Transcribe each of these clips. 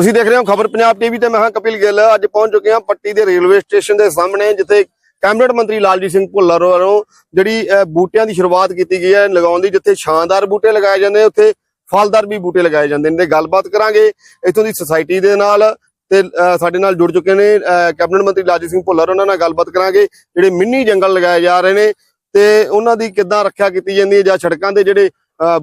ਤੁਸੀਂ ਦੇਖ ਰਹੇ ਹੋ ਖਬਰ ਪੰਜਾਬ ਟੀਵੀ ਤੇ ਮੈਂ ਹਾਂ ਕਪਿਲ ਗਿੱਲ। ਅੱਜ ਪਹੁੰਚ ਚੁੱਕੇ ਹਾਂ ਪੱਟੀ ਦੇ ਰੇਲਵੇ ਸਟੇਸ਼ਨ ਦੇ ਸਾਹਮਣੇ ਜਿੱਥੇ ਕੈਬਨਿਟ ਮੰਤਰੀ ਲਾਲਜੀਤ ਸਿੰਘ ਭੁੱਲਰ ਵੱਲੋਂ ਜਿਹੜੀ ਬੂਟਿਆਂ ਦੀ ਸ਼ੁਰੂਆਤ ਕੀਤੀ ਗਈ ਹੈ ਲਗਾਉਣ ਦੀ ਜਿੱਥੇ ਸ਼ਾਨਦਾਰ ਬੂਟੇ ਲਗਾਏ ਜਾਂਦੇ ਉੱਥੇ ਫਲਦਾਰ ਵੀ ਬੂਟੇ ਲਗਾਏ ਜਾਂਦੇ ਨੇ। ਤੇ ਗੱਲਬਾਤ ਕਰਾਂਗੇ ਇੱਥੋਂ ਦੀ ਸੁਸਾਇਟੀ ਦੇ ਨਾਲ ਤੇ ਅਹ, ਸਾਡੇ ਨਾਲ ਜੁੜ ਚੁੱਕੇ ਨੇ ਅਹ, ਕੈਬਨਿਟ ਮੰਤਰੀ ਲਾਲਜੀਤ ਸਿੰਘ ਭੁੱਲਰ। ਉਹਨਾਂ ਨਾਲ ਗੱਲਬਾਤ ਕਰਾਂਗੇ ਜਿਹੜੇ ਮਿੰਨੀ ਜੰਗਲ ਲਗਾਏ ਜਾ ਰਹੇ ਨੇ ਤੇ ਉਹਨਾਂ ਦੀ ਕਿੱਦਾਂ ਰੱਖਿਆ ਕੀਤੀ ਜਾਂਦੀ ਹੈ ਜਾਂ ਸੜਕਾਂ ਦੇ ਜਿਹੜੇ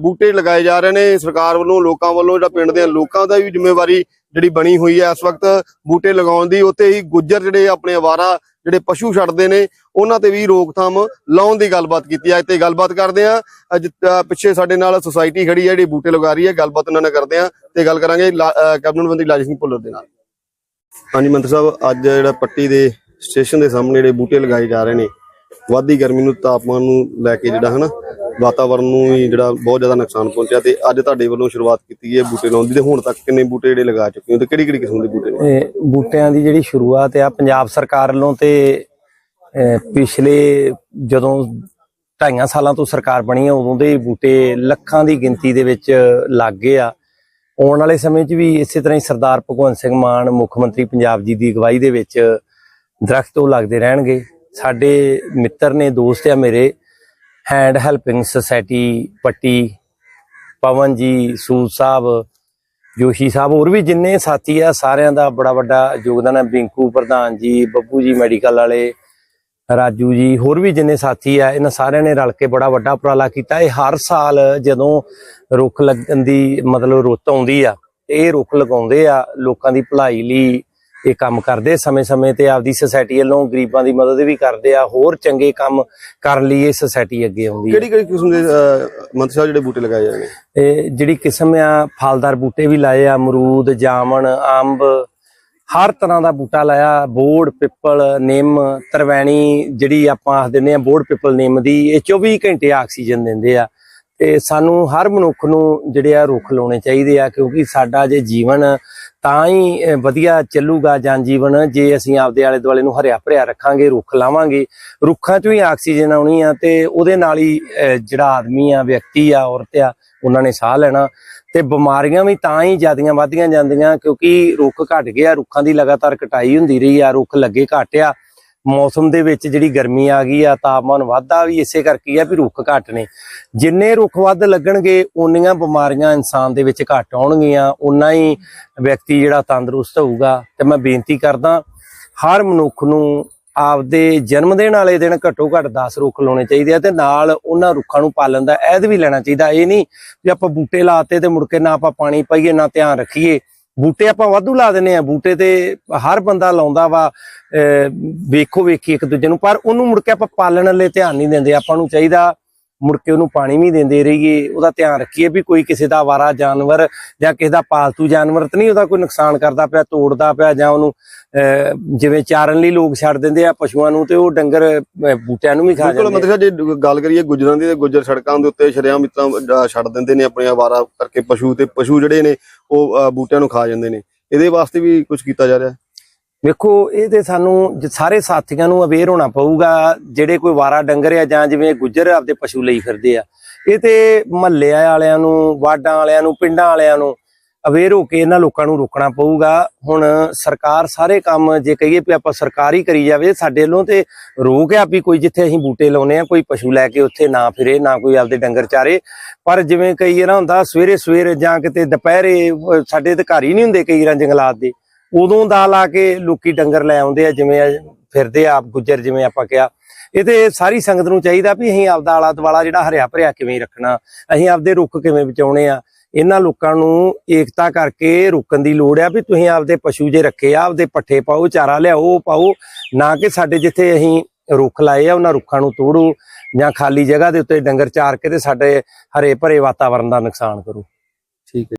ਬੂਟੇ ਲਗਾਏ ਜਾ ਰਹੇ ਨੇ ਸਰਕਾਰ ਵੱਲੋਂ, ਲੋਕਾਂ ਵੱਲੋਂ, ਜਿਹੜਾ ਪਿੰਡ ਦੇ ਲੋਕਾਂ ਦਾ ਵੀ ਜ਼ਿੰਮੇਵਾਰੀ ਜਿਹੜੀ ਬਣੀ ਹੋਈ ਹੈ ਇਸ ਵਕਤ ਬੂਟੇ ਲਗਾਉਣ ਦੀ, ਉੱਥੇ ਹੀ ਗੁੱਜਰ ਜਿਹੜੇ ਆਪਣੇ ਅਵਾਰਾ ਜਿਹੜੇ ਪਸ਼ੂ ਛੱਡਦੇ ਨੇ, ਉਹਨਾਂ ਤੇ ਵੀ ਰੋਕਥਾਮ ਲਾਉਣ ਦੀ ਗੱਲਬਾਤ ਕੀਤੀ ਹੈ। ਤੇ ਗੱਲਬਾਤ ਕਰਦੇ ਆ ਪਿੱਛੇ ਸਾਡੇ ਨਾਲ ਸੁਸਾਇਟੀ ਖੜੀ ਹੈ, ਜਿਹੜੀ ਬੂਟੇ ਲਗਾ ਰਹੀ ਹੈ, ਗੱਲਬਾਤ ਉਹਨਾਂ ਨਾਲ ਕਰਦੇ ਆ ਤੇ ਗੱਲ ਕਰਾਂਗੇ ਲਾ- ਕੈਬਨਿਟ ਮੰਤਰੀ ਲਾਜ ਸਿੰਘ ਭੁੱਲਰ ਦੇ ਨਾਲ। ਹਾਂਜੀ, ਮੰਤਰੀ ਸਾਹਿਬ, ਅੱਜ ਜਿਹੜਾ ਪੱਟੀ ਦੇ ਸਟੇਸ਼ਨ ਦੇ ਸਾਹਮਣੇ ਜਿਹੜੇ ਬੂਟੇ ਲਗਾਏ ਜਾ ਰਹੇ ਨੇ, ਵਾਧੀ ਗਰਮੀ ਨੂੰ, ਤਾਪਮਾਨ ਨੂੰ ਲੈ ਕੇ ਜਿਹੜਾ ਹਨਾ ਵਾਤਾਵਰਣ ਨੂੰ ਵੀ ਜਿਹੜਾ ਬਹੁਤ ਜ਼ਿਆਦਾ ਨੁਕਸਾਨ ਪਹੁੰਚਿਆ ਤੇ ਅੱਜ ਤੁਹਾਡੇ ਵੱਲੋਂ ਸ਼ੁਰੂਆਤ ਕੀਤੀ ਹੈ ਬੂਟੇ ਲਾਉਣ ਦੀ ਤੇ ਹੁਣ ਤੱਕ ਕਿੰਨੇ ਬੂਟੇ ਜਿਹੜੇ ਲਗਾ ਚੁੱਕੇ ਹੋ ਤੇ ਕਿਹੜੀ ਕਿਹੜੀ ਕਿਸਮ ਦੇ ਬੂਟੇ ਨੇ ਬੂਟਿਆਂ ਦੀ ਜਿਹੜੀ ਸ਼ੁਰੂਆਤ ਆ, ਪੰਜਾਬ ਸਰਕਾਰ ਵੱਲੋਂ ਤੇ ਪਿਛਲੇ ਜਦੋਂ ਢਾਈਆਂ ਸਾਲਾਂ ਤੋਂ ਸਰਕਾਰ ਬਣੀ ਹੈ ਉਦੋਂ ਦੇ ਬੂਟੇ ਲੱਖਾਂ ਦੀ ਗਿਣਤੀ ਦੇ ਵਿੱਚ ਲੱਗ ਗਏ ਆ। ਆਉਣ ਵਾਲੇ ਸਮੇਂ 'ਚ ਵੀ ਇਸੇ ਤਰ੍ਹਾਂ ਹੀ ਸਰਦਾਰ ਭਗਵੰਤ ਸਿੰਘ ਮਾਨ, ਮੁੱਖ ਮੰਤਰੀ ਪੰਜਾਬ ਜੀ ਦੀ ਅਗਵਾਈ ਦੇ ਵਿੱਚ ਦਰਖਤ ਉਹ ਲੱਗਦੇ ਰਹਿਣਗੇ। ਸਾਡੇ ਮਿੱਤਰ ਨੇ, ਦੋਸਤ ਆ ਮੇਰੇ hand helping society Patti, Pawan ji, Sood Sahib, Joshi ਸਾਹਿਬ, ਹੋਰ ਵੀ ਜਿੰਨੇ ਸਾਥੀ ਆ, ਸਾਰਿਆਂ ਦਾ ਬੜਾ ਵੱਡਾ ਯੋਗਦਾਨ ਹੈ। ਬਿੰਕੂ ਪ੍ਰਧਾਨ ਜੀ, ਬੱਬੂ ਜੀ ਮੈਡੀਕਲ ਵਾਲੇ, ਰਾਜੂ ਜੀ, ਹੋਰ ਵੀ ਜਿੰਨੇ ਸਾਥੀ ਆ, ਇਹਨਾਂ ਸਾਰਿਆਂ ਨੇ ਰਲ ਕੇ ਬੜਾ ਵੱਡਾ ਉਪਰਾਲਾ ਕੀਤਾ। ਇਹ ਹਰ ਸਾਲ ਜਦੋਂ ਰੁੱਖ ਲੱਗਣ ਦੀ ਮਤਲਬ ਰੁੱਤ ਆਉਂਦੀ ਆ, ਇਹ ਰੁੱਖ ਲਗਾਉਂਦੇ ਆ ਲੋਕਾਂ ਦੀ ਭਲਾਈ ਲਈ ਇਹ ਕੰਮ ਕਰਦੇ ਸਮੇਂ-ਸਮੇਂ ਤੇ ਆਪਦੀ ਸੁਸਾਇਟੀ ਵੱਲੋਂ ਗਰੀਬਾਂ ਦੀ ਮਦਦ ਵੀ ਕਰਦੇ ਆ ਹੋਰ ਚੰਗੇ ਕੰਮ ਕਰਨ ਲਈ ਇਹ ਸੁਸਾਇਟੀ ਅੱਗੇ ਆਉਂਦੀ ਹੈ। ਕਿਹੜੀ ਕਿਹੜੀ ਕਿਸਮ ਦੇ ਮੰਤਰੀ ਸਾਹਿਬ ਜਿਹੜੇ ਬੂਟੇ ਲਗਾਏ ਜਾ ਰਹੇ ਨੇ ਇਹ ਜਿਹੜੀ ਕਿਸਮ ਆ ਫਲਦਾਰ ਬੂਟੇ ਵੀ ਲਾਏ ਆ ਅਮਰੂਦ ਜਾਮਣ ਅੰਬ ਹਰ ਤਰ੍ਹਾਂ ਦਾ ਬੂਟਾ ਲਾਇਆ ਬੋੜ ਪਿੱਪਲ ਨਿੰਮ ਤਰਵੈਣੀ ਜਿਹੜੀ ਆਪਾਂ ਆਖ ਦਿੰਦੇ ਆ ਬੋੜ ਪਿੱਪਲ ਨਿੰਮ ਦੀ ਇਹ 24 ਘੰਟੇ ਆਕਸੀਜਨ ਦਿੰਦੇ ਆ। ਤੇ ਸਾਨੂੰ ਹਰ ਮਨੁੱਖ ਨੂੰ ਜਿਹੜੇ ਆ ਰੁੱਖ ਲਾਉਣੇ ਚਾਹੀਦੇ ਆ ਕਿਉਂਕਿ ਸਾਡਾ ਜੇ ਜੀਵਨ ਤਾਂ ਹੀ ਵਧੀਆ ਚੱਲੂਗਾ ਜਨ ਜੀਵਨ ਜੇ ਅਸੀਂ ਆਪਦੇ ਆਲੇ ਦੁਆਲੇ ਨੂੰ ਹਰਿਆ ਭਰਿਆ ਰੱਖਾਂਗੇ ਰੁੱਖ ਲਾਵਾਂਗੇ। ਰੁੱਖਾਂ ਚੋਂ ਹੀ ਆਕਸੀਜਨ ਆਉਣੀ ਆ ਤੇ ਉਹਦੇ ਨਾਲ ਹੀ ਅਹ, ਜਿਹੜਾ ਆਦਮੀ ਆ ਵਿਅਕਤੀ ਆ ਔਰਤ ਆ ਉਹਨਾਂ ਨੇ ਸਾਹ ਲੈਣਾ। ਤੇ ਬਿਮਾਰੀਆਂ ਵੀ ਤਾਂ ਹੀ ਜਿਆਦੀਆਂ ਵੱਧਦੀਆਂ ਜਾਂਦੀਆਂ ਕਿਉਂਕਿ ਰੁੱਖ ਘਟ ਗਿਆ ਰੁੱਖਾਂ ਦੀ ਲਗਾਤਾਰ ਕਟਾਈ ਹੁੰਦੀ ਰਹੀ ਆ ਰੁੱਖ ਲੱਗੇ ਘੱਟ ਆ। ਮੌਸਮ ਦੇ ਵਿੱਚ ਜਿਹੜੀ ਗਰਮੀ ਆ ਗਈ ਆ, ਤਾਪਮਾਨ ਵਾਧਾ ਵੀ ਇਸੇ ਕਰਕੇ ਆ ਵੀ ਰੁੱਖ ਘੱਟ ਨੇ। ਜਿੰਨੇ ਰੁੱਖ ਵੱਧ ਲੱਗਣਗੇ ਉਨੀਆਂ ਬਿਮਾਰੀਆਂ ਇਨਸਾਨ ਦੇ ਵਿੱਚ ਘੱਟ ਆਉਣਗੀਆਂ। ਉਨਾ ਹੀ ਵਿਅਕਤੀ ਜਿਹੜਾ ਤੰਦਰੁਸਤ ਹੋਊਗਾ। ਤੇ ਮੈਂ ਬੇਨਤੀ ਕਰਦਾ, ਹਰ ਮਨੁੱਖ ਨੂੰ ਆਪਦੇ ਜਨਮ ਦਿਨ ਵਾਲੇ ਦਿਨ ਘੱਟੋ ਘੱਟ 10 ਰੁੱਖ ਲਾਉਣੇ ਚਾਹੀਦੇ ਆ ਤੇ ਨਾਲ ਉਹਨਾਂ ਰੁੱਖਾਂ ਨੂੰ ਪਾਲਣ ਦਾ ਐਦ ਵੀ ਲੈਣਾ ਚਾਹੀਦਾ। ਇਹ ਨਹੀਂ ਵੀ ਆਪਾਂ ਬੂਟੇ ਲਾਤੇ ਤੇ ਮੁੜ ਕੇ ਨਾ ਆਪਾਂ ਪਾਣੀ ਪਾਈਏ, ਨਾ ਧਿਆਨ ਰੱਖੀਏ। ਬੂਟੇ ਆਪਾਂ ਵਾਧੂ ਲਾ ਦਿੰਨੇ ਆ ਬੂਟੇ ਤੇ ਹਰ ਬੰਦਾ ਲਾਉਂਦਾ ਵਾ, ਅਹ, ਵੇਖੋ ਵੇਖੀ ਇੱਕ ਦੂਜੇ ਨੂੰ, ਪਰ ਉਹਨੂੰ ਮੁੜ ਕੇ ਆਪਾਂ ਪਾਲਣ ਲਈ ਧਿਆਨ ਨਹੀਂ ਦਿੰਦੇ, ਆਪਾਂ ਨੂੰ ਚਾਹੀਦਾ ਮੁੜ ਕੇ ਉਹਨੂੰ ਪਾਣੀ ਵੀ ਦਿੰਦੇ ਰਹੀਏ। ਉਹਦਾ ਧਿਆਨ ਰੱਖੀਏ ਵੀ ਕੋਈ ਕਿਸੇ ਦਾ ਆਵਾਰਾ ਜਾਨਵਰ ਜਾਂ ਕਿਸੇ ਦਾ ਪਾਲਤੂ ਜਾਨਵਰ ਤਾਂ ਨਹੀਂ ਉਹਦਾ ਕੋਈ ਨੁਕਸਾਨ ਕਰਦਾ ਪਿਆ ਤੋੜਦਾ ਪਿਆ ਜਾਂ ਉਹਨੂੰ ਜਿਵੇਂ ਚਾਰਨ ਲਈ ਲੋਕ ਛੱਡ ਦਿੰਦੇ ਆ ਪਸ਼ੂਆਂ ਨੂੰ ਤੇ ਉਹ ਡੰਗਰ ਬੂਟਿਆਂ ਨੂੰ ਵੀ ਖਾ ਬਿਲਕੁਲ ਜਾਂਦੇ ਮੰਤਰੀ ਸਾਹਿਬ ਜੇ ਗੱਲ ਕਰੀਏ ਗੁੱਜਰਾਂ ਦੀ ਤੇ ਗੁੱਜਰ ਸੜਕਾਂ ਦੇ ਉੱਤੇ ਸ਼ਰਿਆਂ ਮਿੱਤਰਾਂ ਛੱਡ ਦਿੰਦੇ ਨੇ ਆਪਣੇ ਆਵਾਰਾ ਕਰਕੇ ਪਸ਼ੂ ਤੇ ਪਸ਼ੂ ਜਿਹੜੇ ਨੇ ਉਹ ਬੂਟਿਆਂ ਨੂੰ ਖਾ ਜਾਂਦੇ ਨੇ। ਇਹਦੇ ਵਾਸਤੇ ਵੀ ਕੁਝ ਕੀਤਾ ਜਾ ਰਿਹਾ? ਵੇਖੋ, ਇਹ ਤੇ ਸਾਨੂੰ ਸਾਰੇ ਸਾਥੀਆਂ ਨੂੰ ਅਵੇਅਰ ਹੋਣਾ ਪਊਗਾ, ਜਿਹੜੇ ਕੋਈ ਵਾਰਾ ਡੰਗਰ ਆ ਜਾਂ ਜਿਵੇਂ ਗੁੱਜਰ ਆਪਦੇ ਪਸ਼ੂ ਲਈ ਫਿਰਦੇ ਆ। ਇਹ ਤੇ ਮਹੱਲੇ ਵਾਲਿਆਂ ਨੂੰ, ਵਾਰਡਾਂ ਵਾਲਿਆਂ ਨੂੰ, ਪਿੰਡਾਂ ਵਾਲਿਆਂ ਨੂੰ ਅਵੇਅਰ ਹੋ ਕੇ ਇਹਨਾਂ ਲੋਕਾਂ ਨੂੰ ਰੋਕਣਾ ਪਊਗਾ। ਹੁਣ ਸਰਕਾਰ ਸਾਰੇ ਕੰਮ ਜੇ ਕਹੀਏ ਵੀ ਆਪਾਂ ਸਰਕਾਰੀ ਕਰੀ ਜਾਵੇ, ਸਾਡੇ ਵੱਲੋਂ ਤੇ ਰੋਕ ਆ ਵੀ ਕੋਈ ਜਿੱਥੇ ਅਸੀਂ ਬੂਟੇ ਲਾਉਨੇ ਆ, ਕੋਈ ਪਸ਼ੂ ਲੈ ਕੇ ਉੱਥੇ ਨਾ ਫਿਰੇ, ਨਾ ਕੋਈ ਆਪਦੇ ਡੰਗਰ ਚਾਰੇ। ਪਰ ਜਿਵੇਂ ਕਈ ਵਾਰ ਹੁੰਦਾ ਸਵੇਰੇ ਸਵੇਰੇ ਜਾਂ ਕਿਤੇ ਦੁਪਹਿਰੇ, ਅਹ ਸਾਡੇ ਅਧਿਕਾਰੀ ਨਹੀਂ ਹੁੰਦੇ ਕਈ ਵਾਰ ਜੰਗਲਾਤ ਦੇ। ਉਦੋਂ ਦਾ ਲਾ ਕੇ ਲੋਕੀ ਡੰਗਰ ਲੈ ਆਉਂਦੇ ਆ, ਜਿਵੇਂ ਫਿਰਦੇ ਆ ਗੁੱਜਰ ਜਿਵੇਂ ਆਪਾਂ ਕਿਹਾ। ਇਹ ਤੇ ਸਾਰੀ ਸੰਗਤ ਨੂੰ ਚਾਹੀਦਾ ਵੀ ਅਸੀਂ ਆਪਦਾ ਆਲਾ ਦੁਆਲਾ ਜਿਹੜਾ ਹਰਿਆ ਭਰਿਆ ਕਿਵੇਂ ਰੱਖਣਾ, ਅਸੀਂ ਆਪਦੇ ਰੁੱਖ ਕਿਵੇਂ ਬਚਾਉਣੇ ਆ। ਇਹਨਾਂ ਲੋਕਾਂ ਨੂੰ ਏਕਤਾ ਕਰਕੇ ਰੁਕਣ ਦੀ ਲੋੜ ਆ ਵੀ ਤੁਸੀਂ ਆਪਦੇ ਪਸ਼ੂ ਜੇ ਰੱਖੇ ਆ, ਆਪਦੇ ਪੱਠੇ ਪਾਓ, ਚਾਰਾ ਲਿਆਓ ਪਾਓ, ਨਾ ਕਿ ਸਾਡੇ ਜਿੱਥੇ ਅਸੀਂ ਰੁੱਖ ਲਾਏ ਆ, ਉਹਨਾਂ ਰੁੱਖਾਂ ਨੂੰ ਤੋੜੋ ਜਾਂ ਖਾਲੀ ਜਗ੍ਹਾ ਦੇ ਉੱਤੇ ਡੰਗਰ ਚਾਰ ਕੇ ਤੇ ਸਾਡੇ ਹਰੇ ਭਰੇ ਵਾਤਾਵਰਣ ਦਾ ਨੁਕਸਾਨ ਕਰੋ। ਠੀਕ ਹੈ।